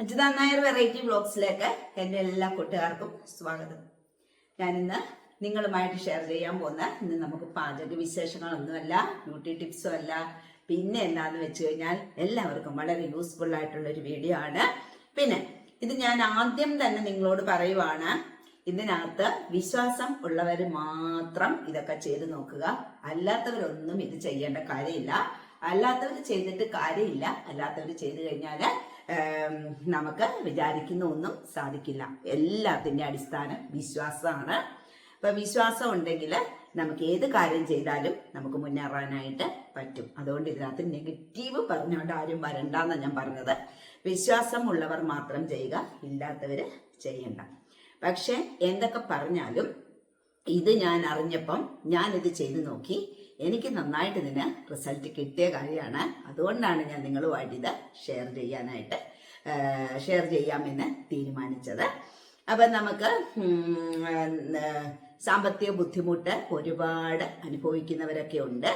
Ajitha Nair variety ബ്ലോഗ്സിലേക്ക് എന്റെ എല്ലാ കൂട്ടുകാർക്കും സ്വാഗതം. ഞാനിന്ന് നിങ്ങളുമായിട്ട് ഷെയർ ചെയ്യാൻ പോകുന്ന ഇന്ന് നമുക്ക് പാചക വിശേഷങ്ങളൊന്നുമല്ല ബ്യൂട്ടി ടിപ്സും അല്ല. പിന്നെ എന്താന്ന് വെച്ച് കഴിഞ്ഞാൽ എല്ലാവർക്കും വളരെ യൂസ്ഫുൾ ആയിട്ടുള്ള ഒരു വീഡിയോ ആണ്. പിന്നെ ഇത് ഞാൻ ആദ്യം തന്നെ നിങ്ങളോട് പറയുവാണ് ഇതിനകത്ത് വിശ്വാസം ഉള്ളവർ മാത്രം ഇതൊക്കെ ചെയ്ത് നോക്കുക. അല്ലാത്തവരൊന്നും ഇത് ചെയ്യേണ്ട കാര്യമില്ല. അല്ലാത്തവർ ചെയ്തിട്ട് കാര്യമില്ല. അല്ലാത്തവർ ചെയ്തു കഴിഞ്ഞാൽ നമുക്ക് വിചാരിക്കുന്ന ഒന്നും സാധിക്കില്ല. എല്ലാത്തിന്റെ അടിസ്ഥാനം വിശ്വാസമാണ്. അപ്പൊ വിശ്വാസം ഉണ്ടെങ്കിൽ നമുക്ക് ഏത് കാര്യം ചെയ്താലും നമുക്ക് മുന്നേറാനായിട്ട് പറ്റും. അതുകൊണ്ട് ഇതിനകത്ത് നെഗറ്റീവ് പറഞ്ഞുകൊണ്ട് ആരും വരണ്ടെന്ന് ഞാൻ പറഞ്ഞത്. വിശ്വാസം ഉള്ളവർ മാത്രം ചെയ്യുക ഇല്ലാത്തവര് ചെയ്യണ്ട. പക്ഷെ എന്തൊക്കെ പറഞ്ഞാലും ഇത് ഞാൻ അറിഞ്ഞപ്പം ഞാൻ ഇത് ചെയ്തു നോക്കി. എനിക്ക് നന്നായിട്ട് ഇതിന് റിസൾട്ട് കിട്ടിയ കാര്യമാണ്. അതുകൊണ്ടാണ് ഞാൻ നിങ്ങളുമായിട്ട് ഇത് ഷെയർ ചെയ്യാനായിട്ട് ഷെയർ ചെയ്യാമെന്ന് തീരുമാനിച്ചത്. അപ്പം നമുക്ക് സാമ്പത്തിക ബുദ്ധിമുട്ട് ഒരുപാട് അനുഭവിക്കുന്നവരൊക്കെ ഉണ്ട്.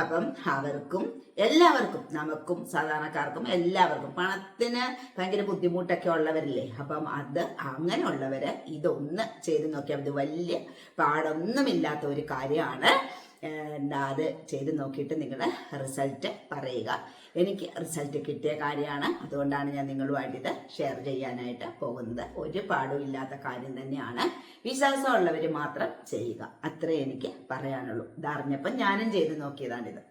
അപ്പം അവർക്കും എല്ലാവർക്കും നമുക്കും സാധാരണക്കാർക്കും എല്ലാവർക്കും പണത്തിന് ഭയങ്കര ബുദ്ധിമുട്ടൊക്കെ ഉള്ളവരില്ലേ അപ്പം അത് അങ്ങനെയുള്ളവര് ഇതൊന്ന് ചെയ്ത് നോക്കിയാൽ ഇത് വലിയ പാടൊന്നുമില്ലാത്ത ഒരു കാര്യമാണ്. അത് ചെയ്ത് നോക്കിയിട്ട് നിങ്ങൾ റിസൾട്ട് പറയുക. എനിക്ക് റിസൾട്ട് കിട്ടിയ കാര്യമാണ്. അതുകൊണ്ടാണ് ഞാൻ നിങ്ങളുമായിട്ട് ഇത് ഷെയർ ചെയ്യാനായിട്ട് പോകുന്നത്. ഒരു പാടും ഇല്ലാത്ത കാര്യം തന്നെയാണ്. വിശ്വാസമുള്ളവർ മാത്രം ചെയ്യുക. അത്രേ എനിക്ക് പറയാനുള്ളൂ. ഇതറിഞ്ഞപ്പം ഞാനും ചെയ്ത് നോക്കിയതാണിത്.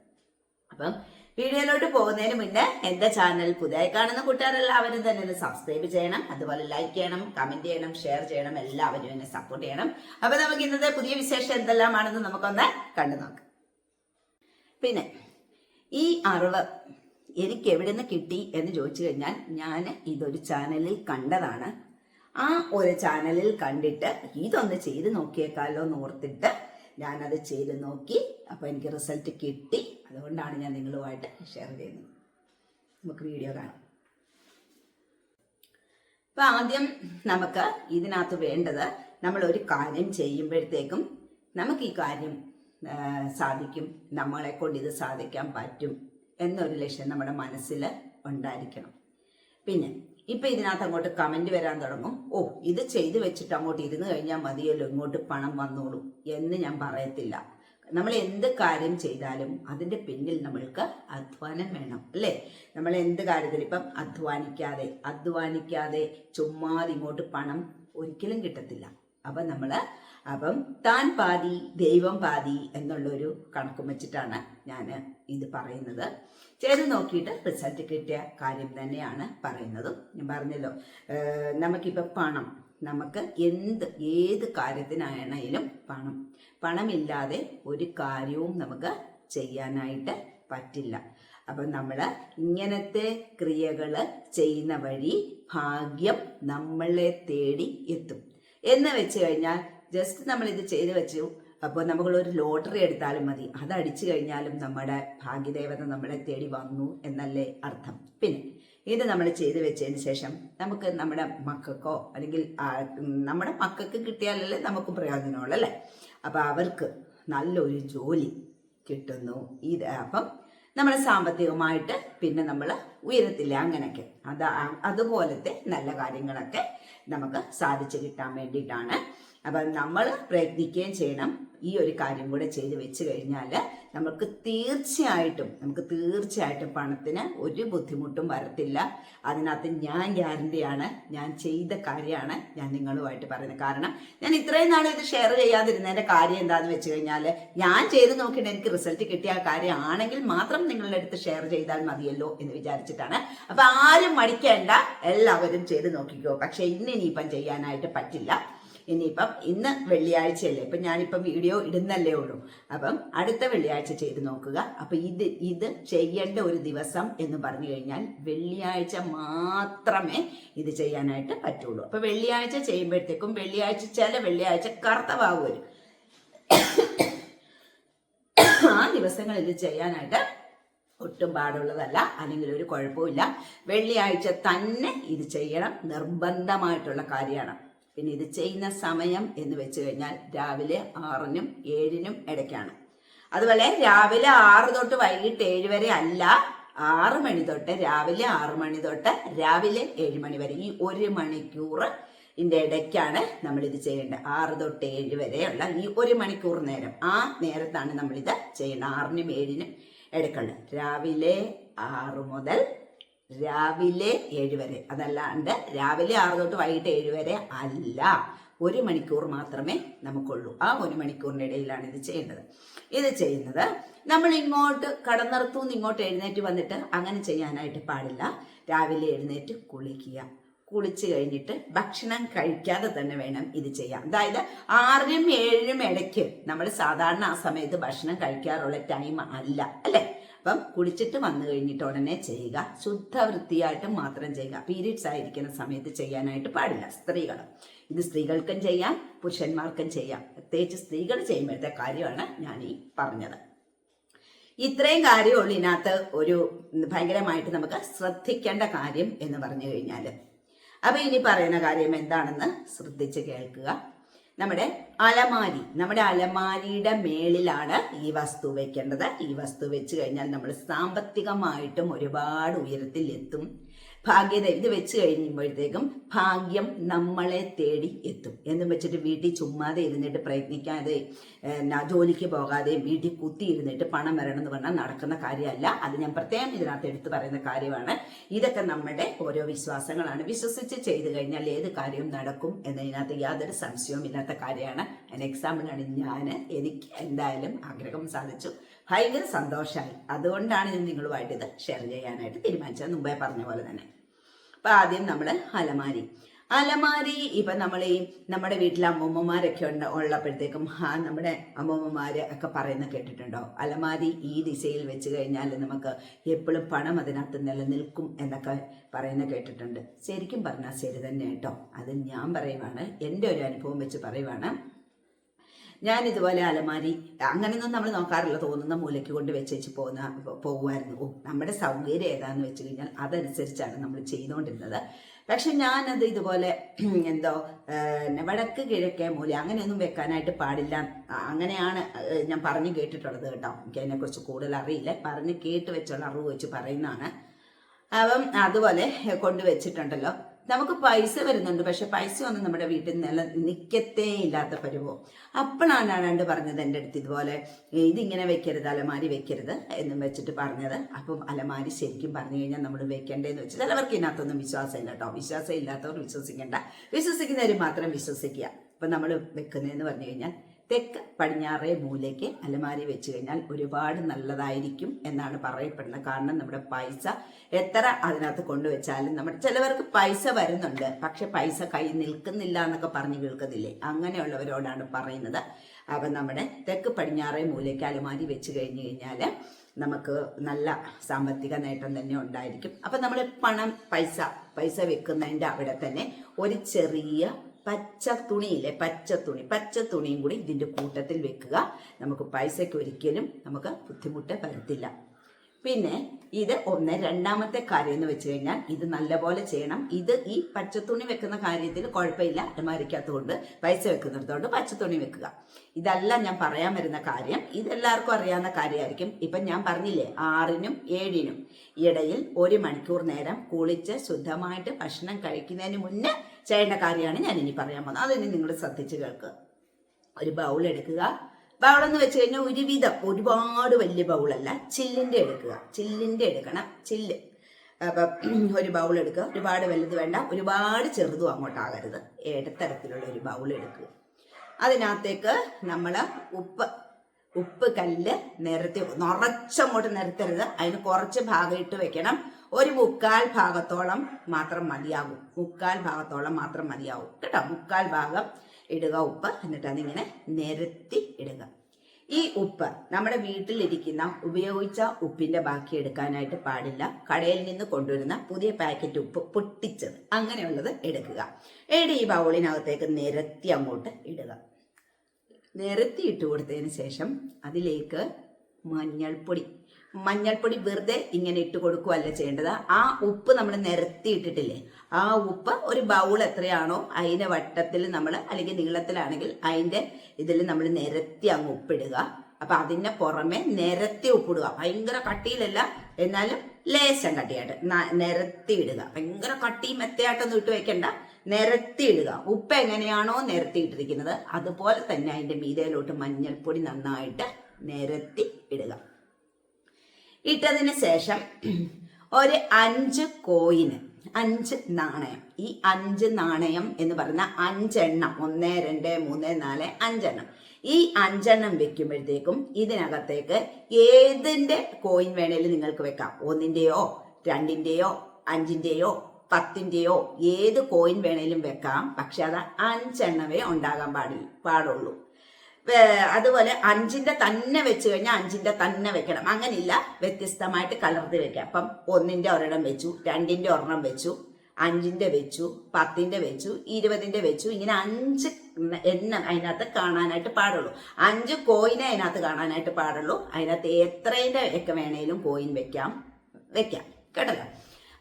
അപ്പം വീഡിയോയിലോട്ട് പോകുന്നതിന് മുന്നേ എന്റെ ചാനൽ പുതിയതായി കാണുന്ന കൂട്ടുകാരെല്ലാവരും തന്നെ എന്നെ സബ്സ്ക്രൈബ് ചെയ്യണം. അതുപോലെ ലൈക്ക് ചെയ്യണം കമന്റ് ചെയ്യണം ഷെയർ ചെയ്യണം. എല്ലാവരും എന്നെ സപ്പോർട്ട് ചെയ്യണം. അപ്പൊ നമുക്ക് ഇന്നത്തെ പുതിയ വിശേഷം എന്തെല്ലാമാണെന്ന് നമുക്കൊന്ന് കണ്ടു നോക്കാം. പിന്നെ ഈ അറിവ് എനിക്ക് എവിടെ നിന്ന് കിട്ടി എന്ന് ചോദിച്ചു കഴിഞ്ഞാൽ ഞാൻ ഇതൊരു ചാനലിൽ കണ്ടതാണ്. ആ ഒരു ചാനലിൽ കണ്ടിട്ട് ഇതൊന്ന് ചെയ്ത് നോക്കിയേക്കാലോ എന്ന് ഓർത്തിട്ട് ഞാനത് ചെയ്ത് നോക്കി. അപ്പോൾ എനിക്ക് റിസൾട്ട് കിട്ടി. അതുകൊണ്ടാണ് ഞാൻ നിങ്ങളുമായിട്ട് ഷെയർ ചെയ്യുന്നത്. നമുക്ക് വീഡിയോ കാണാം. അപ്പൊ ആദ്യം നമുക്ക് ഇതിനകത്ത് വേണ്ടത് നമ്മൾ ഒരു കാര്യം ചെയ്യുമ്പോഴത്തേക്കും നമുക്ക് ഈ കാര്യം സാധിക്കും. നമ്മളെ കൊണ്ട് ഇത് സാധിക്കാൻ പറ്റും എന്നൊരു ലക്ഷ്യം നമ്മുടെ മനസ്സിൽ ഉണ്ടായിരിക്കണം. പിന്നെ ഇപ്പൊ ഇതിനകത്ത് അങ്ങോട്ട് കമന്റ് വരാൻ തുടങ്ങും. ഓ ഇത് ചെയ്തു വെച്ചിട്ട് അങ്ങോട്ട് ഇരുന്ന് കഴിഞ്ഞാൽ മതിയല്ലോ ഇങ്ങോട്ട് പണം വന്നോളൂ എന്ന് ഞാൻ പറയത്തില്ല. നമ്മൾ എന്ത് കാര്യം ചെയ്താലും അതിന്റെ പിന്നിൽ നമ്മൾക്ക് അധ്വാനം വേണം അല്ലേ? നമ്മൾ എന്ത് കാര്യത്തിൽ ഇപ്പം അധ്വാനിക്കാതെ അധ്വാനിക്കാതെ ചുമ്മാതെ ഇങ്ങോട്ട് പണം ഒരിക്കലും കിട്ടത്തില്ല. അപ്പം നമ്മൾ അപ്പം താൻ പാതി ദൈവം പാതി എന്നുള്ളൊരു കണക്കും വെച്ചിട്ടാണ് ഞാൻ ഇത് പറയുന്നത്. ചെയ്ത് നോക്കിയിട്ട് റിസൾട്ട് കിട്ടിയ കാര്യം തന്നെയാണ് പറയുന്നതും ഞാൻ പറഞ്ഞല്ലോ. നമുക്കിപ്പോൾ പണം നമുക്ക് എന്ത് ഏത് കാര്യത്തിനാണെങ്കിലും പണം. പണമില്ലാതെ ഒരു കാര്യവും നമുക്ക് ചെയ്യാനായിട്ട് പറ്റില്ല. അപ്പം നമ്മൾ ഇങ്ങനത്തെ ക്രിയകൾ ചെയ്യുന്ന വഴി ഭാഗ്യം നമ്മളെ തേടി എത്തും. എന്ന് വെച്ച് കഴിഞ്ഞാൽ ജസ്റ്റ് നമ്മൾ ഇത് ചെയ്ത് വെച്ചു. അപ്പോൾ നമ്മളൊരു ലോട്ടറി എടുത്താലും മതി. അത് അടിച്ചു കഴിഞ്ഞാലും നമ്മുടെ ഭാഗ്യദേവത നമ്മളെ തേടി വന്നു എന്നല്ലേ അർത്ഥം. പിന്നെ ഇത് നമ്മൾ ചെയ്തു വെച്ചതിന് ശേഷം നമുക്ക് നമ്മുടെ മക്കൾക്കോ അല്ലെങ്കിൽ നമ്മുടെ മക്കൾക്ക് കിട്ടിയാലല്ലേ നമുക്ക് പ്രയോജനമുള്ളൂ അല്ലേ? അപ്പം അവർക്ക് നല്ലൊരു ജോലി കിട്ടുന്നു. ഇത് അപ്പം നമ്മൾ സാമ്പത്തികമായിട്ട് പിന്നെ നമ്മൾ ഉയരത്തില്ല അങ്ങനെയൊക്കെ. അത് അതുപോലത്തെ നല്ല കാര്യങ്ങളൊക്കെ നമുക്ക് സാധിച്ചു കിട്ടാൻ വേണ്ടിയിട്ടാണ്. അപ്പം നമ്മൾ പ്രയത്നിക്കുകയും ചെയ്യണം. ഈ ഒരു കാര്യം കൂടെ ചെയ്ത് വെച്ച് കഴിഞ്ഞാൽ നമുക്ക് തീർച്ചയായിട്ടും നമുക്ക് തീർച്ചയായിട്ടും പണത്തിന് ഒരു ബുദ്ധിമുട്ടും വരത്തില്ല. അതിനകത്ത് ഞാൻ ഗ്യാരണ്ടിയാണ്. ഞാൻ ചെയ്ത കാര്യമാണ് ഞാൻ നിങ്ങളുമായിട്ട് പറയുന്നത്. കാരണം ഞാൻ ഇത്രയും നാൾ ഇത് ഷെയർ ചെയ്യാതിരുന്നതിന്റെ കാര്യം എന്താണെന്ന് വെച്ച് കഴിഞ്ഞാൽ ഞാൻ ചെയ്ത് നോക്കിയിട്ട് എനിക്ക് റിസൾട്ട് കിട്ടിയ കാര്യമാണെങ്കിൽ മാത്രം നിങ്ങളുടെ അടുത്ത് ഷെയർ ചെയ്താൽ മതിയല്ലോ എന്ന് വിചാരിച്ചിട്ടാണ്. അപ്പം ആരും മടിക്കേണ്ട എല്ലാവരും ചെയ്ത് നോക്കിക്കോ. പക്ഷേ ഇന്ന് ഇനിയിപ്പം ചെയ്യാനായിട്ട് പറ്റില്ല. ഇനിയിപ്പം ഇന്ന് വെള്ളിയാഴ്ചയല്ലേ? ഇപ്പം ഞാനിപ്പം വീഡിയോ ഇടുന്നല്ലേ ഉള്ളൂ. അപ്പം അടുത്ത വെള്ളിയാഴ്ച ചെയ്ത് നോക്കുക. അപ്പം ഇത് ഇത് ചെയ്യേണ്ട ഒരു ദിവസം എന്ന് പറഞ്ഞു കഴിഞ്ഞാൽ വെള്ളിയാഴ്ച മാത്രമേ ഇത് ചെയ്യാനായിട്ട് പറ്റുള്ളൂ. അപ്പം വെള്ളിയാഴ്ച ചെയ്യുമ്പോഴത്തേക്കും വെള്ളിയാഴ്ച ചില വെള്ളിയാഴ്ച കറുത്തവാകുമല്ലോ ആ ദിവസങ്ങളിൽ ഇത് ചെയ്യാനായിട്ട് ഒട്ടും പാടുള്ളതല്ല. അല്ലെങ്കിൽ ഒരു കുഴപ്പമില്ല വെള്ളിയാഴ്ച തന്നെ ഇത് ചെയ്യണം. നിർബന്ധമായിട്ടുള്ള കാര്യമാണ്. പിന്നെ ഇത് ചെയ്യുന്ന സമയം എന്ന് വെച്ച് കഴിഞ്ഞാൽ രാവിലെ ആറിനും ഏഴിനും ഇടയ്ക്കാണ്. അതുപോലെ രാവിലെ ആറ് തൊട്ട് വൈകിട്ട് ഏഴ് വരെ അല്ല ആറ് മണി തൊട്ട് രാവിലെ ആറ് മണി തൊട്ട് രാവിലെ ഏഴ് മണി വരെ ഈ ഒരു മണിക്കൂർ ഇതിന്റെ ഇടയ്ക്കാണ് നമ്മൾ ഇത് ചെയ്യേണ്ടത്. ആറ് തൊട്ട് ഏഴ് വരെയുള്ള ഈ ഒരു മണിക്കൂർ നേരം. ആ നേരത്താണ് ഇത് ചെയ്യേണ്ടത്. ആറിനും ഏഴിനും എടുക്കണം രാവിലെ ആറ് മുതൽ രാവിലെ ഏഴ് വരെ. അതല്ലാണ്ട് രാവിലെ ആറ് തൊട്ട് വൈകിട്ട് ഏഴ് വരെ അല്ല. ഒരു മണിക്കൂർ മാത്രമേ നമുക്കുള്ളൂ. ആ ഒരു മണിക്കൂറിന്റെ ഇടയിലാണ് ഇത് ചെയ്യേണ്ടത്. ഇത് ചെയ്യുന്നത് നമ്മൾ ഇങ്ങോട്ട് കടന്നിറത്തുനിന്ന് ഇങ്ങോട്ട് എഴുന്നേറ്റ് വന്നിട്ട് അങ്ങനെ ചെയ്യാനായിട്ട് പാടില്ല. രാവിലെ എഴുന്നേറ്റ് കുളിക്കുക. കുളിച്ച് കഴിഞ്ഞിട്ട് ഭക്ഷണം കഴിക്കാതെ തന്നെ വേണം ഇത് ചെയ്യാം അതായത് ആറിനും ഏഴിനും ഇടയ്ക്ക് നമ്മൾ സാധാരണ ആ സമയത്ത് ഭക്ഷണം കഴിക്കാറുള്ള ടൈം അല്ല അല്ലേ? അപ്പം കുളിച്ചിട്ട് വന്നു കഴിഞ്ഞിട്ട് ഉടനെ ചെയ്യുക. ശുദ്ധ വൃത്തിയായിട്ട് മാത്രം ചെയ്യുക. പീരീഡ്സ് ആയിരിക്കുന്ന സമയത്ത് ചെയ്യാനായിട്ട് പാടില്ല. സ്ത്രീകൾ ഇത് സ്ത്രീകൾക്കും ചെയ്യാം പുരുഷന്മാർക്കും ചെയ്യാം. പ്രത്യേകിച്ച് സ്ത്രീകൾ ചെയ്യുമ്പോഴത്തെ കാര്യമാണ് ഞാൻ ഈ പറഞ്ഞത്. ഇത്രയും കാര്യമുള്ളൂ ഇതിനകത്ത് ഒരു ഭയങ്കരമായിട്ട് നമുക്ക് ശ്രദ്ധിക്കേണ്ട കാര്യം എന്ന് പറഞ്ഞു കഴിഞ്ഞാൽ അപ്പൊ ഇനി പറയുന്ന കാര്യം എന്താണെന്ന് ശ്രദ്ധിച്ച് കേൾക്കുക. നമ്മുടെ അലമാരി. നമ്മുടെ അലമാരിയുടെ മേളിലാണ് ഈ വസ്തു വെക്കേണ്ടത്. ഈ വസ്തു വെച്ച് കഴിഞ്ഞാൽ നമ്മൾ സാമ്പത്തികമായിട്ടും ഒരുപാട് ഉയരത്തിൽ എത്തും. ഭാഗ്യത ഇത് വെച്ച് കഴിയുമ്പോഴത്തേക്കും ഭാഗ്യം നമ്മളെ തേടി എത്തും. എന്നും വെച്ചിട്ട് വീട്ടിൽ ചുമ്മാതെ ഇരുന്നിട്ട് പ്രയത്നിക്കാതെ ജോലിക്ക് പോകാതെ വീട്ടിൽ കുത്തി ഇരുന്നിട്ട് പണം വരണം എന്ന് പറഞ്ഞാൽ നടക്കുന്ന കാര്യമല്ല. അത് ഞാൻ പ്രത്യേകം ഇതിനകത്ത് എടുത്തു പറയുന്ന കാര്യമാണ്. ഇതൊക്കെ നമ്മുടെ ഓരോ വിശ്വാസങ്ങളാണ്. വിശ്വസിച്ച് ചെയ്തു കഴിഞ്ഞാൽ ഏത് കാര്യവും നടക്കും എന്നതിനകത്ത് യാതൊരു സംശയവും ഇല്ലാത്ത കാര്യമാണ്. അതിന് എക്സാമ്പിളാണ് ഞാൻ എനിക്ക് എന്തായാലും ആഗ്രഹം സാധിച്ചു. ഭയങ്കര സന്തോഷമായി അതുകൊണ്ടാണ് ഞാൻ നിങ്ങളുമായിട്ട് ഇത് ഷെയർ ചെയ്യാനായിട്ട് തീരുമാനിച്ചത് മുമ്പേ പറഞ്ഞ പോലെ തന്നെ. അപ്പം ആദ്യം നമ്മൾ അലമാരി. അലമാരി ഇപ്പം നമ്മൾ ഈ നമ്മുടെ വീട്ടിലെ അമ്മൂമ്മമാരൊക്കെ ഉണ്ട് ഉള്ളപ്പോഴത്തേക്കും ആ നമ്മുടെ അമ്മൂമ്മമാർ ഒക്കെ പറയുന്ന കേട്ടിട്ടുണ്ടോ? അലമാരി ഈ ദിശയിൽ വെച്ച് കഴിഞ്ഞാൽ നമുക്ക് എപ്പോഴും പണം അതിനകത്ത് നിലനിൽക്കും എന്നൊക്കെ പറയുന്ന കേട്ടിട്ടുണ്ട്. ശരിക്കും പറഞ്ഞാൽ ശരി തന്നെ കേട്ടോ. അത് ഞാൻ പറയുവാണ്. എന്റെ ഒരു അനുഭവം വെച്ച് പറയുവാണ്. ഞാൻ ഇതുപോലെ അലമാരി അങ്ങനെയൊന്നും നമ്മൾ നോക്കാറില്ല. തോന്നുന്ന മൂലയ്ക്ക് കൊണ്ട് വെച്ചേച്ച് പോകുന്ന പോകുമായിരുന്നു ഓ നമ്മുടെ സൗകര്യം ഏതാന്ന് വെച്ച് കഴിഞ്ഞാൽ അതനുസരിച്ചാണ് നമ്മൾ ചെയ്തുകൊണ്ടിരുന്നത് പക്ഷെ ഞാനത് ഇതുപോലെ എന്തോ വടക്ക് കിഴക്കേ മൂല അങ്ങനെയൊന്നും വെക്കാനായിട്ട് പാടില്ല. അങ്ങനെയാണ് ഞാൻ പറഞ്ഞു കേട്ടിട്ടുള്ളത് കേട്ടോ. എനിക്ക് അതിനെക്കുറിച്ച് കൂടുതൽ അറിയില്ല. പറഞ്ഞ് കേട്ട് വെച്ചുള്ള അറിവ് വെച്ച് പറയുന്നതാണ്. അപ്പം അതുപോലെ കൊണ്ടുവച്ചിട്ടുണ്ടല്ലോ നമുക്ക് പൈസ വരുന്നുണ്ട്. പക്ഷെ പൈസ ഒന്നും നമ്മുടെ വീട്ടിൽ നില നിൽക്കത്തേ ഇല്ലാത്ത പരുവോ. അപ്പോഴാണ് ആണ്ട് പറഞ്ഞത് എന്റെ അടുത്ത് ഇതുപോലെ ഇതിങ്ങനെ വെക്കരുത് അലമാരി വെക്കരുത് എന്നും വെച്ചിട്ട് പറഞ്ഞത്. അപ്പം അലമാരി ശരിക്കും പറഞ്ഞു കഴിഞ്ഞാൽ നമ്മൾ വെക്കേണ്ടതെന്ന് വെച്ചാൽ ചിലവർക്ക് ഇതിനകത്തൊന്നും വിശ്വാസമില്ല കേട്ടോ. വിശ്വാസം ഇല്ലാത്തവർ വിശ്വസിക്കേണ്ട. വിശ്വസിക്കുന്നവർ മാത്രം വിശ്വസിക്കുക. അപ്പം നമ്മൾ വെക്കുന്നതെന്ന് പറഞ്ഞു കഴിഞ്ഞാൽ തെക്ക് പടിഞ്ഞാറേ മൂലയ്ക്ക് അലമാരി വെച്ച് കഴിഞ്ഞാൽ ഒരുപാട് നല്ലതായിരിക്കും എന്നാണ് പറയപ്പെടുന്നത്. കാരണം നമ്മുടെ പൈസ എത്ര അതിനകത്ത് കൊണ്ടുവച്ചാലും നമ്മുടെ ചിലവർക്ക് പൈസ വരുന്നുണ്ട്. പക്ഷെ പൈസ കൈ നിൽക്കുന്നില്ല എന്നൊക്കെ പറഞ്ഞു കേൾക്കുന്നില്ലേ? അങ്ങനെയുള്ളവരോടാണ് പറയുന്നത്. അപ്പം നമ്മുടെ തെക്ക് പടിഞ്ഞാറേ മൂലയ്ക്ക് അലമാരി വെച്ച് കഴിഞ്ഞു കഴിഞ്ഞാൽ നമുക്ക് നല്ല സാമ്പത്തിക നേട്ടം തന്നെ ഉണ്ടായിരിക്കും. അപ്പം നമ്മൾ പണം പൈസ പൈസ വെക്കുന്നതിന്റെ അവിടെ തന്നെ ഒരു ചെറിയ പച്ച തുണിയില്ലേ? പച്ച തുണി. പച്ച തുണിയും കൂടി ഇതിന്റെ കൂട്ടത്തിൽ വെക്കുക. നമുക്ക് പൈസയ്ക്ക് ഒരിക്കലും നമുക്ക് ബുദ്ധിമുട്ട് വരത്തില്ല. പിന്നെ ഇത് ഒന്ന് രണ്ടാമത്തെ കാര്യം എന്ന് വെച്ച് കഴിഞ്ഞാൽ ഇത് നല്ലപോലെ ചെയ്യണം. ഇത് ഈ പച്ച തുണി വെക്കുന്ന കാര്യത്തിൽ കുഴപ്പമില്ല. അലമാരിക്കകത്തുകൊണ്ട് പൈസ വെക്കുന്നിടത്തോണ്ട് തുണി വെക്കുക. ഇതല്ല ഞാൻ പറയാൻ വരുന്ന കാര്യം. ഇതെല്ലാവർക്കും അറിയാവുന്ന കാര്യമായിരിക്കും. ഇപ്പം ഞാൻ പറഞ്ഞില്ലേ ആറിനും ഏഴിനും ഇടയിൽ ഒരു മണിക്കൂർ നേരം കുളിച്ച് ശുദ്ധമായിട്ട് ഭക്ഷണം കഴിക്കുന്നതിന് മുന്നേ ചെയ്യേണ്ട കാര്യമാണ് ഞാൻ ഇനി പറയാൻ പോകുന്നത്. അതിന് നിങ്ങൾ ശ്രദ്ധിച്ച് കേൾക്കുക ഒരു ബൗൾ എടുക്കുക. ബൗൾ എന്ന് വെച്ച് കഴിഞ്ഞാൽ ഒരുവിധം ഒരുപാട് വലിയ ബൗളല്ല ചില്ലിന്റെ എടുക്കുക. ചില്ലിന്റെ എടുക്കണം ചില്ല്. അപ്പം ഒരു ബൗൾ എടുക്കുക. ഒരുപാട് വലുത് വേണ്ട ഒരുപാട് ചെറുതും അങ്ങോട്ടാകരുത് ഇടത്തരത്തിലുള്ള ഒരു ബൗൾ എടുക്കുക. അതിനകത്തേക്ക് നമ്മൾ ഉപ്പ് ഉപ്പ് കല്ല് നിരത്തി നിറച്ചങ്ങോട്ട് നിരത്തരുത്. അതിന് കുറച്ച് ഭാഗം ഇട്ട് വെക്കണം. ഒരു മുക്കാൽ ഭാഗത്തോളം മാത്രം മതിയാകും. മുക്കാൽ ഭാഗത്തോളം മാത്രം മതിയാകും. കേട്ടോ? മുക്കാൽ ഭാഗം ഇടുക ഉപ്പ്. എന്നിട്ട് അതിങ്ങനെ നിരത്തി ഇടുക. ഈ ഉപ്പ് നമ്മുടെ വീട്ടിലിരിക്കുന്ന ഉപയോഗിച്ച ഉപ്പിന്റെ ബാക്കി എടുക്കാനായിട്ട് പാടില്ല. കടയിൽ നിന്ന് കൊണ്ടുവരുന്ന പുതിയ പാക്കറ്റ് ഉപ്പ് പൊട്ടിച്ചത്. അങ്ങനെയുള്ളത് എടുക്കുക. എടി ഈ ബൗളിനകത്തേക്ക് നിരത്തി അങ്ങോട്ട് ഇടുക. നിരത്തി ഇട്ട് കൊടുത്തതിന് ശേഷം അതിലേക്ക് മഞ്ഞൾപ്പൊടി മഞ്ഞൾപ്പൊടി വെറുതെ ഇങ്ങനെ ഇട്ട് കൊടുക്കുകയല്ല ചെയ്യേണ്ടത്? ആ ഉപ്പ് നമ്മൾ നിരത്തി ഇട്ടിട്ടില്ലേ? ആ ഉപ്പ് ഒരു ബൗൾ എത്രയാണോ അതിന്റെ വട്ടത്തിൽ നമ്മൾ അല്ലെങ്കിൽ നീളത്തിലാണെങ്കിൽ അതിന്റെ ഇതിൽ നമ്മൾ നിരത്തി അങ്ങ് ഉപ്പിടുക. അപ്പൊ അതിന്റെ പുറമെ നിരത്തി ഉപ്പിടുക. ഭയങ്കര കട്ടിയിലല്ല എന്നാലും ലേശം കട്ടിയായിട്ട് നിരത്തി ഇടുക. ഭയങ്കര കട്ടി മെത്തയായിട്ടൊന്നും ഇട്ട് വെക്കണ്ട. നിരത്തി ഇടുക. ഉപ്പ് എങ്ങനെയാണോ നിരത്തിയിട്ടിരിക്കുന്നത് അതുപോലെ തന്നെ അതിന്റെ മീതയിലോട്ട് മഞ്ഞൾപ്പൊടി നന്നായിട്ട് നിരത്തി ഇടുക. ഇട്ടതിന് ശേഷം ഒരു അഞ്ച് കോയിന് അഞ്ച് നാണയം. ഈ അഞ്ച് നാണയം എന്ന് പറഞ്ഞ അഞ്ചെണ്ണം ഒന്ന് രണ്ട് മൂന്ന് നാല് അഞ്ചെണ്ണം. ഈ അഞ്ചെണ്ണം വെക്കുമ്പോഴത്തേക്കും ഇതിനകത്തേക്ക് ഏതിന്റെ കോയിൻ വേണേലും നിങ്ങൾക്ക് വെക്കാം. ഒന്നിന്റെയോ രണ്ടിന്റെയോ അഞ്ചിന്റെയോ പത്തിന്റെയോ ഏത് കോയിൻ വേണേലും വെക്കാം. പക്ഷെ അത് അഞ്ചെണ്ണമേ ഉണ്ടാകാൻ പാടില്ല പാടുള്ളൂ. അതുപോലെ അഞ്ചിന്റെ തന്നെ വെച്ച് കഴിഞ്ഞാൽ അഞ്ചിന്റെ തന്നെ വെക്കണം. അങ്ങനില്ല വ്യത്യസ്തമായിട്ട് കലർത്തി വെക്കാം. അപ്പം ഒന്നിന്റെ ഒരെണ്ണം വെച്ചു രണ്ടിന്റെ ഒരെണ്ണം വെച്ചു അഞ്ചിന്റെ വെച്ചു പത്തിന്റെ വെച്ചു ഇരുപതിന്റെ വെച്ചു. ഇങ്ങനെ അഞ്ച് എണ്ണം അതിനകത്ത് കാണാനായിട്ട് പാടുള്ളൂ. അഞ്ച് കോയിനെ അതിനകത്ത് കാണാനായിട്ട് പാടുള്ളൂ. അതിനകത്ത് എത്രയുടെ ഒക്കെ വേണേലും കോയിൻ വെക്കാം. വെക്കാം. കേട്ടല്ലോ?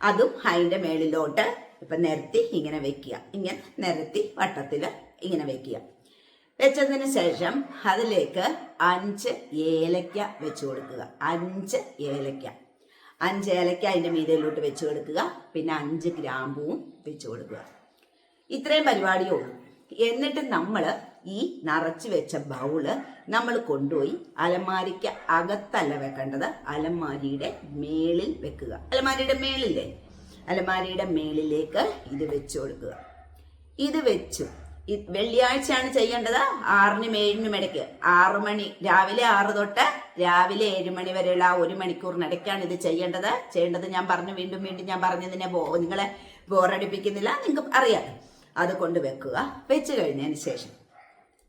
അതും അതിന്റെ മേളിലോട്ട് ഇപ്പൊ നിരത്തി ഇങ്ങനെ വെക്കുക. ഇങ്ങനെ നിരത്തി വട്ടത്തിൽ ഇങ്ങനെ വെക്കുക. വെച്ചതിന് ശേഷം അതിലേക്ക് അഞ്ച് ഏലക്ക വെച്ച് കൊടുക്കുക. അഞ്ച് ഏലക്ക. അഞ്ച് ഏലക്ക അതിന്റെ മീതയിലോട്ട് വെച്ച് കൊടുക്കുക. പിന്നെ അഞ്ച് ഗ്രാമ്പുവും വെച്ച് കൊടുക്കുക. ഇത്രയും പരിപാടിയേ ഉള്ളൂ എന്നിട്ട് നമ്മൾ ഈ നിറച്ച് വെച്ച ബൗൾ നമ്മൾ കൊണ്ടുപോയി അലമാരിക്ക് അകത്തല്ല വെക്കേണ്ടത്. അലമാരിയുടെ മേളിൽ വെക്കുക. അലമാരിയുടെ മേളില്ലേ? അലമാരിയുടെ മേളിലേക്ക് ഇത് വെച്ച് കൊടുക്കുക. ഇത് വെച്ചു. വെള്ളിയാഴ്ചയാണ് ചെയ്യേണ്ടത് ആറിനും ഏഴിനും ഇടയ്ക്ക്. ആറു മണി രാവിലെ ആറ് തൊട്ട് രാവിലെ ഏഴ് മണി വരെയുള്ള ആ ഒരു മണിക്കൂറിനിടയ്ക്കാണ് ഇത് ചെയ്യേണ്ടത്. ചെയ്യേണ്ടത് ഞാൻ പറഞ്ഞു വീണ്ടും വീണ്ടും ഞാൻ പറഞ്ഞതിനെ ബോ നിങ്ങളെ ബോറടിപ്പിക്കുന്നില്ല നിങ്ങൾക്ക് അറിയാം. അത് കൊണ്ട് വെക്കുക. വെച്ച് കഴിഞ്ഞതിന് ശേഷം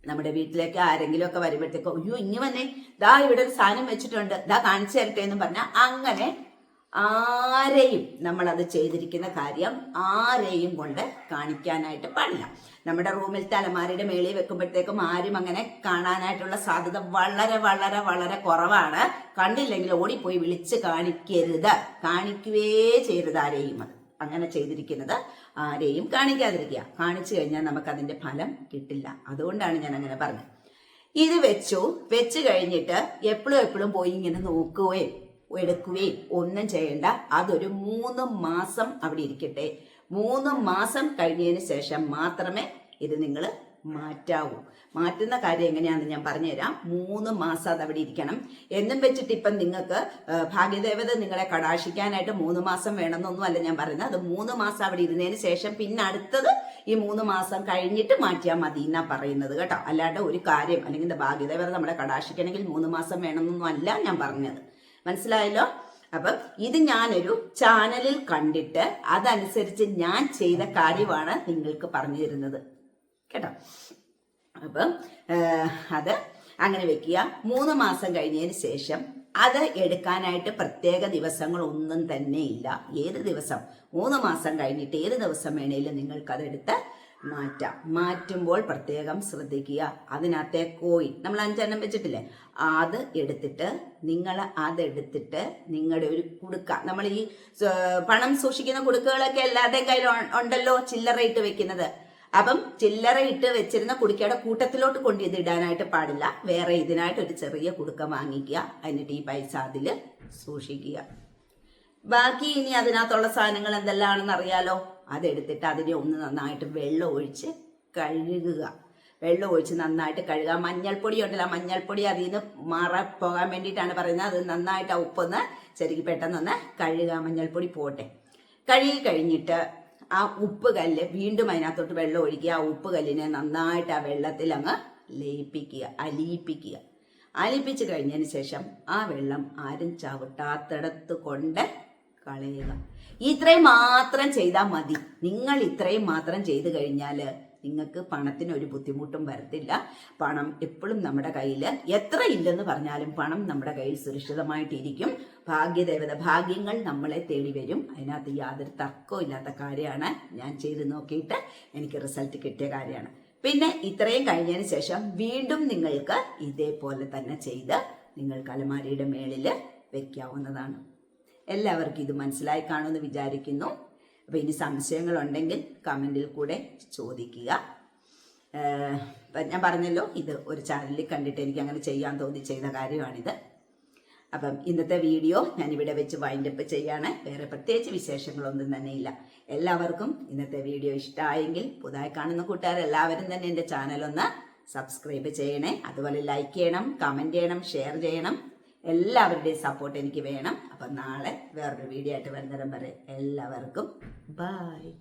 നമ്മുടെ വീട്ടിലേക്ക് ആരെങ്കിലും ഒക്കെ വരുമ്പോഴത്തേക്കോ അയ്യോ ഇനി വന്നേ. ദാ ഇവിടെ ഒരു സാധനം വെച്ചിട്ടുണ്ട്. ദാ കാണിച്ചു തരട്ടെ എന്ന് പറഞ്ഞാൽ അങ്ങനെ ആരെയും നമ്മൾ അത് ചെയ്തിരിക്കുന്ന കാര്യം ആരെയും കൊണ്ട് കാണിക്കാനായിട്ട് പാടില്ല. നമ്മുടെ റൂമിൽ തലമാരിയുടെ മേളിൽ വെക്കുമ്പോഴത്തേക്കും ആരും അങ്ങനെ കാണാനായിട്ടുള്ള സാധ്യത വളരെ വളരെ വളരെ കുറവാണ്. കണ്ടില്ലെങ്കിൽ ഓടിപ്പോയി വിളിച്ച് കാണിക്കരുത്. കാണിക്കുകയേ ചെയ്യരുത് ആരെയും അത്. അങ്ങനെ ചെയ്തിരിക്കുന്നത് ആരെയും കാണിക്കാതിരിക്കുക. കാണിച്ചു കഴിഞ്ഞാൽ നമുക്ക് അതിന്റെ ഫലം കിട്ടില്ല. അതുകൊണ്ടാണ് ഞാൻ അങ്ങനെ പറഞ്ഞത്. ഇത് വെച്ചു. വെച്ച് കഴിഞ്ഞിട്ട് എപ്പോഴും എപ്പോഴും പോയി ഇങ്ങനെ നോക്കുകയും എടുക്കുകയും ഒന്നും ചെയ്യണ്ട. അതൊരു മൂന്ന് മാസം അവിടെ ഇരിക്കട്ടെ. മൂന്ന് മാസം കഴിഞ്ഞതിന് ശേഷം മാത്രമേ ഇത് നിങ്ങൾ മാറ്റാവൂ. മാറ്റുന്ന കാര്യം എങ്ങനെയാണെന്ന് ഞാൻ പറഞ്ഞുതരാം. മൂന്ന് മാസം അത് അവിടെ ഇരിക്കണം. എന്നും വെച്ചിട്ട് ഇപ്പം നിങ്ങൾക്ക് ഭാഗ്യദേവത നിങ്ങളെ കടാശിക്കാനായിട്ട് മൂന്ന് മാസം വേണമെന്നൊന്നും അല്ല ഞാൻ പറയുന്നത്. അത് മൂന്ന് മാസം അവിടെ ഇരുന്നതിന് ശേഷം പിന്നെ അടുത്തത് ഈ മൂന്ന് മാസം കഴിഞ്ഞിട്ട് മാറ്റിയാൽ മതി എന്നാ പറയുന്നത് കേട്ടോ. അല്ലാണ്ട് ഒരു കാര്യം അല്ലെങ്കിൽ ഭാഗ്യദേവത നമ്മളെ കടാശിക്കണമെങ്കിൽ മൂന്ന് മാസം വേണമെന്നൊന്നും അല്ല ഞാൻ പറഞ്ഞത്. മനസ്സിലായല്ലോ? അപ്പം ഇത് ഞാനൊരു ചാനലിൽ കണ്ടിട്ട് അതനുസരിച്ച് ഞാൻ ചെയ്ത കാര്യമാണ് നിങ്ങൾക്ക് പറഞ്ഞു തരുന്നത്. കേട്ടോ? അപ്പം അത് അങ്ങനെ വെക്കുക. മൂന്ന് മാസം കഴിഞ്ഞതിന് ശേഷം അത് എടുക്കാനായിട്ട് പ്രത്യേക ദിവസങ്ങൾ ഒന്നും തന്നെ ഇല്ല. ഏത് ദിവസം? മൂന്ന് മാസം കഴിഞ്ഞിട്ട് ഏത് ദിവസം വേണേലും നിങ്ങൾക്ക് അതെടുത്ത് മാറ്റാം. മാറ്റുമ്പോൾ പ്രത്യേകം ശ്രദ്ധിക്കുക. അതിനകത്തെ കോയിൻ നമ്മൾ അഞ്ചെണ്ണം വെച്ചിട്ടില്ലേ? അത് എടുത്തിട്ട് നിങ്ങൾ അതെടുത്തിട്ട് നിങ്ങളുടെ ഒരു കുടുക്ക. നമ്മൾ ഈ പണം സൂക്ഷിക്കുന്ന കുടുക്കകളൊക്കെ എല്ലാവരുടെയും കയ്യിൽ ഉണ്ടല്ലോ ചില്ലറ ഇട്ട് വെക്കുന്നത്. അപ്പം ചില്ലറ ഇട്ട് വെച്ചിരുന്ന കുടുക്കയുടെ കൂട്ടത്തിലോട്ട് കൊണ്ട് ഇടാനായിട്ട് പാടില്ല. വേറെ ഇതിനായിട്ട് ഒരു ചെറിയ കുടുക്ക വാങ്ങിക്കുക. എന്നിട്ട് ഈ പൈസ അതിൽ സൂക്ഷിക്കുക. ബാക്കി ഇനി അതിനകത്തുള്ള സാധനങ്ങൾ എന്തെല്ലാമാണെന്ന് അറിയാലോ? അതെടുത്തിട്ട് അതിനെ ഒന്ന് നന്നായിട്ട് വെള്ളം ഒഴിച്ച് കഴുകുക. വെള്ളം ഒഴിച്ച് നന്നായിട്ട് കഴുകുക. മഞ്ഞൾപ്പൊടി ഉണ്ടല്ലോ മഞ്ഞൾപ്പൊടി അതിൽ നിന്ന് മാറപ്പോകാൻ പോകാൻ വേണ്ടിയിട്ടാണ് പറയുന്നത്. അത് നന്നായിട്ട് ആ ഉപ്പൊന്ന് ശരിക്കും പെട്ടെന്നൊന്ന് കഴുകുക. മഞ്ഞൾപ്പൊടി പോട്ടെ. കഴുകി കഴിഞ്ഞിട്ട് ആ ഉപ്പ് കല്ല് വീണ്ടും അതിനകത്തോട്ട് വെള്ളം ഒഴിക്കുക. ആ ഉപ്പ് കല്ലിനെ നന്നായിട്ട് ആ വെള്ളത്തിൽ അങ്ങ് ലയിപ്പിക്കുക അലിയിപ്പിക്കുക. അലിപ്പിച്ച് കഴിഞ്ഞതിന് ശേഷം ആ വെള്ളം ആരും ചവിട്ടാത്തടത്ത് കൊണ്ട് കളയുക. ഇത്രയും മാത്രം ചെയ്താൽ മതി. നിങ്ങൾ ഇത്രയും മാത്രം ചെയ്തു കഴിഞ്ഞാൽ നിങ്ങൾക്ക് പണത്തിന് ഒരു ബുദ്ധിമുട്ടും വരത്തില്ല. പണം എപ്പോഴും നമ്മുടെ കയ്യിൽ എത്ര ഇല്ലെന്ന് പറഞ്ഞാലും പണം നമ്മുടെ കയ്യിൽ സുരക്ഷിതമായിട്ടിരിക്കും. ഭാഗ്യദേവത ഭാഗ്യങ്ങൾ നമ്മളെ തേടി വരും. അതിനകത്ത് യാതൊരു തർക്കവും ഇല്ലാത്ത കാര്യമാണ് ഞാൻ ചെയ്ത് നോക്കിയിട്ട് എനിക്ക് റിസൾട്ട് കിട്ടിയ കാര്യമാണ്. പിന്നെ ഇത്രയും കഴിഞ്ഞതിന് ശേഷം വീണ്ടും നിങ്ങൾക്ക് ഇതേപോലെ തന്നെ ചെയ്ത് നിങ്ങൾക്ക് അലമാരിയുടെ മേളിൽ വെക്കാവുന്നതാണ്. എല്ലാവർക്കും ഇത് മനസ്സിലായി കാണുമെന്ന് വിചാരിക്കുന്നു. അപ്പോൾ ഇനി സംശയങ്ങളുണ്ടെങ്കിൽ കമന്റിൽ കൂടെ ചോദിക്കുക. ഞാൻ പറഞ്ഞല്ലോ ഇത് ഒരു ചാനലിൽ കണ്ടിട്ട് എനിക്ക് അങ്ങനെ ചെയ്യാൻ തോന്നി ചെയ്ത കാര്യമാണിത്. അപ്പം ഇന്നത്തെ വീഡിയോ ഞാൻ ഇവിടെ വെച്ച് വൈൻഡപ്പ് ചെയ്യാണ്. വേറെ പ്രത്യേകിച്ച് വിശേഷങ്ങളൊന്നും തന്നെ ഇല്ല. എല്ലാവർക്കും ഇന്നത്തെ വീഡിയോ ഇഷ്ടമായെങ്കിൽ പുതുതായി കാണുന്ന കൂട്ടുകാർ എല്ലാവരും തന്നെ എന്റെ ചാനലൊന്ന് സബ്സ്ക്രൈബ് ചെയ്യണേ. അതുപോലെ ലൈക്ക് ചെയ്യണം കമന്റ് ചെയ്യണം ഷെയർ ചെയ്യണം. എല്ലാവരുടെയും സപ്പോർട്ട് എനിക്ക് വേണം. അപ്പം നാളെ വേറൊരു വീഡിയോ ആയിട്ട് വരുന്നേരം വരെ എല്ലാവർക്കും ബായ്